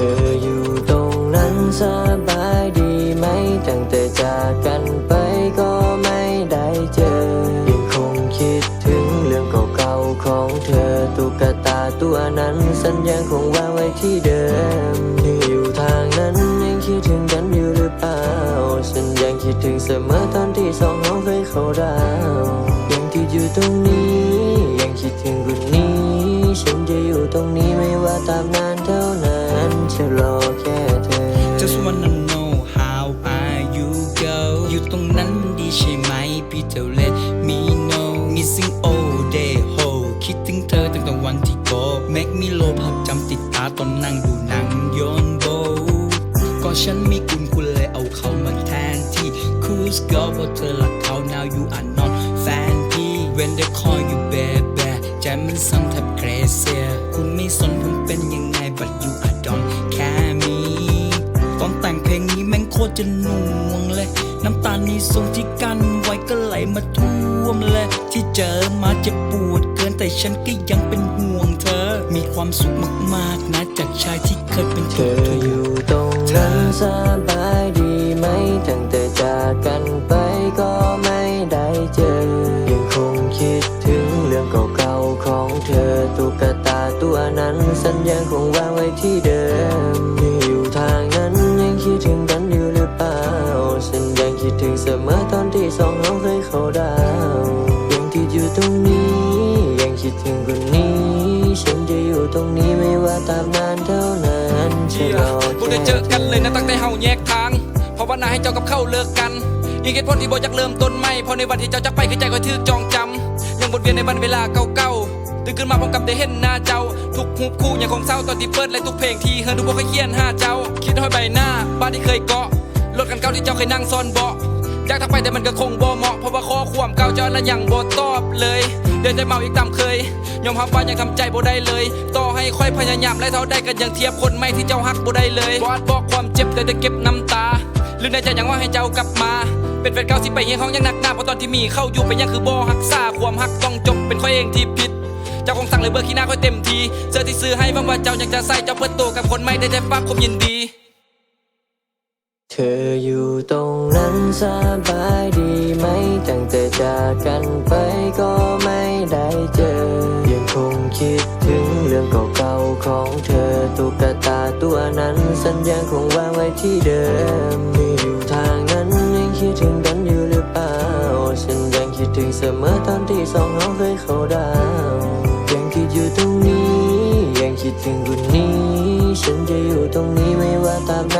ออยู่ตรงนั้นสบายดีไหมตั้งแต่จากกันไปก็ไม่ได้เจอ ยังคงคิดถึงเรื่องเก่าๆของเธอตุ๊กตาตัวนั้นสัญญาคงวางไว้ที่เดิมยังอยู่ทางนั้นยังคิดถึงกันอยู่หรือเปล่าฉันยังคิดถึงเสมอตอนที่สองเราเคยเข้าดาวยังที่อยู่ตรงนี้ ยังคิดถึงคนนี้ ฉันจะอยู่ตรงนี้ไม่ว่าตามนานเท่า จะรอแค่เธอ Just wanna know how are you girl อยู่ตรงนั้นมันดีใช่ไหม พี่เธอ let me know missing all day ho คิดถึงเธอตั้งแต่วันที่โก make me low ภาพจำติดตาตอนนั่งดูหนังย้อนโบก็ฉันมีคุณคุณเลยเอาเขามาแทนที่ cool girl เพราะเธอรักเขา now you are not fan พี่ when they call you baby ใจมันสั่น ตรจะหน่วงเลย น้ำตานี้ทรงที่กันไว้ก็ไหลมาท่วมเลยที่เจอมาจ็บปวดเกินแต่ฉันก็ยังเป็นห่วงเธอ มีความสุขมากๆนะจากชายที่เคยเป็นเธออยู่ตรงนั้นสบายดีไหมตั้งแต่จากกันไปก็ไม่ได้เจอ ยังคงคิดถึงเรื่องเก่าๆของเธอตุ๊กตาตัวนั้นสัญญาณคงวางไว้ที่เดิม งคิดถึงเสมอตอนที่สองเราเคยเข้าดาวยังที่อยู่ตรงนี้ ยังคิดถึงคนนี้ ฉันจะอยู่ตรงนี้ไม่ว่าตามนานเท่านั้นจะรอบ่แค่ได้เจอกันเลยนะตั้งแต่เฮาแยกทาง เพราะว่านาให้เจ้ากับเข้าเลิกกัน อีกเหตุผลที่บ่อยากเริ่มต้นใหม่เพราะในวันที่เจ้าจะไปคือใจก็ถือจองจำยังวนเวียนในวันเวลาเก่าๆตื่นขึ้นมาพร้อมกับได้เห็นหน้าเจ้า ทุกหูคู่ยังคงเศร้าตอนที่เปิดและทุกเพลงที่เฮิร์นทุกบ่เคยเขียนหาเจ้า คิดห้อยใบหน้า บ้านที่เคยเกาะรถกันเก่าที่เจ้าเคยนั่งซ้อนเบาะ อยากทักไปแต่มันก็คงบ่เหมาะเพราะว่าข้อความเก่าเจ้านั้นยังบ่ตอบเลย เดินใจเมาอีกตามเคย ยอมรับว่ายังทำใจบ่ได้เลย ต่อให้ค่อยพยายามและเท่าได้กันยังเทียบคนไม่ที่เจ้าฮักบ่ได้เลยบอดบอกความเจ็บแต่จะเก็บน้ำตาหรือในใจยังว่าให้เจ้ากลับมา เป็นแฟนเก่าสิไปเฮียห้องยังหนักหน้าเพราะตอนที่มีเข้าอยู่เป็นยังคือบ่ฮักษาความฮักต้องจบเป็นข้อยเองที่ผิดเจ้าคงสั่งเลยเบอร์ขี้หน้าค่อยเต็มที เสื้อที่ซื้อให้หวังว่าเจ้ายังจะใส่เจ้าเปิดตัวกับคนไม่ได้ใจฝากความยินดี เธออยู่ตรงนั้นสบายดีไหม ตั้งแต่จากกันไปก็ไม่ได้เจอ ยังคงคิดถึงเรื่องเก่าๆของเธอตุ๊กตาตัวนั้น สัญญาคงวางไว้ที่เดิมยังอยู่ทางนั้นยังคิดถึงกันอยู่หรือเปล่า ฉันยังคิดถึงเสมอตอนที่สองเราเคยเข้าดาวยังคิดอยู่ตรงนี้ ยังคิดถึงคนนี้ ฉันจะอยู่ตรงนี้ไม่ว่าตามนั้น